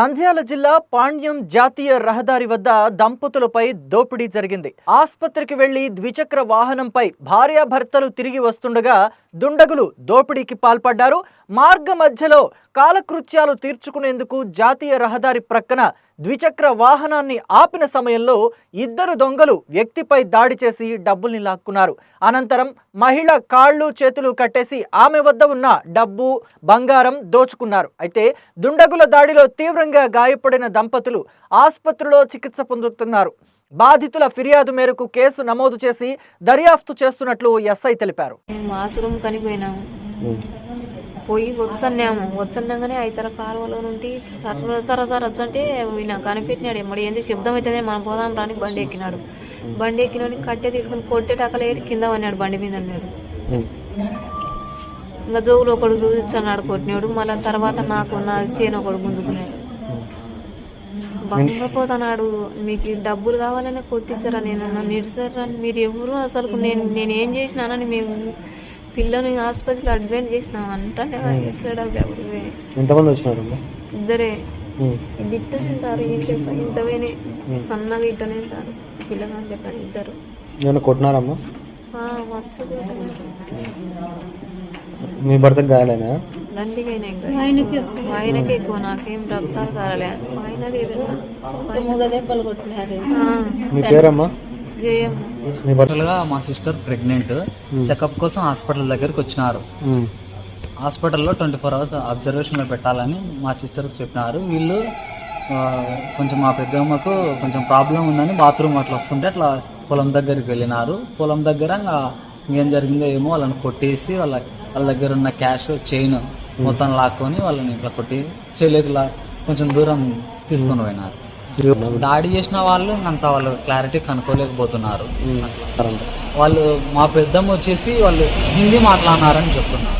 నంద్యాల జిల్లా పాండ్యం జాతీయ రహదారి వద్ద దంపతులపై దోపిడీ జరిగింది. ఆసుపత్రికి వెళ్ళి ద్విచక్ర వాహనంపై భార్యాభర్తలు తిరిగి వస్తుండగా దుండగులు దోపిడీకి పాల్పడ్డారు. మార్గ మధ్యలో కాలకృత్యాలు తీర్చుకునేందుకు జాతీయ రహదారి ప్రక్కన ద్విచక్ర వాహనాన్ని ఆపిన సమయంలో ఇద్దరు దొంగలు వ్యక్తిపై దాడి చేసి డబ్బుల్ని లాక్కున్నారు. అనంతరం మహిళ కాళ్ళు చేతులు కట్టేసి ఆమె వద్ద ఉన్న డబ్బు బంగారం దోచుకున్నారు. అయితే దుండగుల దాడిలో తీవ్రంగా గాయపడిన దంపతులు ఆసుపత్రిలో చికిత్స పొందుతున్నారు. బాధితుల ఫిర్యాదు మేరకు కేసు నమోదు చేసి దర్యాప్తు చేస్తున్నట్లు ఎస్ఐ తెలిపారు. పోయి వచ్చన్నాము వచ్చన్నాగానే ఐతర కాలువలో నుండి సర సర సర వచ్చంటే ఈయన కనిపెట్టినాడు ఎమ్మడి. ఏంది శబ్దం అవుతుంది మనం పోదాం రాని బండి ఎక్కినాడు. బండి ఎక్కినోని కట్టె తీసుకుని కొట్టేటాకలే కింద పడినాడు బండి మీద అన్నాడు. ఇంకా జోగులు ఒకడు చూపించన్నాడు కొట్టినాడు. మళ్ళీ తర్వాత నాకు నా చేను ఒకడు గుంజుకున్నాడు. బంగపోతున్నాడు. మీకు డబ్బులు కావాలనే కొట్టించారా నేను నన్ను ఇడిచారా మీరు ఎవరు? అసలు నేను నేను ఏం చేసినానని మేము పిల్లని ఆసుపత్రిలో అడ్మిట్ చేసినాం. అంటే ఎవరు ఎంతమంది వచ్చినారు ఇద్దరే. గిట్ట తింటారు ఇంత ఇంతవేనే సన్నగా ఇట్టనే తింటారు పిల్లగాని లెక్క ఇద్దరు. ఏమైనా కొట్టినారమ్మా? మీ భర్తకు గాయాలేనా? ఆయనకి. ఆయనకి ఎక్కువ నాకేం రక్తాలు కాలలే ఆయన మీ పేరమ్మా? మీ సిస్టర్ ప్రెగ్నెంట్ చెకప్ కోసం హాస్పిటల్ దగ్గరికి వచ్చినారు. హాస్పిటల్లో ట్వంటీ ఫోర్ అవర్స్ అబ్జర్వేషన్లో పెట్టాలని మా సిస్టర్కి చెప్పినారు. వీళ్ళు కొంచెం మా పెద్దమ్మకు కొంచెం ప్రాబ్లం ఉందని బాత్రూమ్ అట్లా వస్తుంటే అట్లా పొలం దగ్గరికి వెళ్ళినారు. పొలం దగ్గర ఇంకా ఏం జరిగిందో ఏమో వాళ్ళని కొట్టేసి వాళ్ళ వాళ్ళ దగ్గర ఉన్న క్యాష్ చైన్ మొత్తం లాక్కొని వాళ్ళని ఇట్లా కొట్టి చేయలేక కొంచెం దూరం తీసుకొని పోయినారు. దాడి చేసిన వాళ్ళు అంత వాళ్ళు క్లారిటీ కనుక్కోలేకపోతున్నారు ఉమ్. వాళ్ళు మా పెద్దమ్మ వచ్చేసి వాళ్ళు హిందీ మాట్లాడినారని చెప్తున్నారు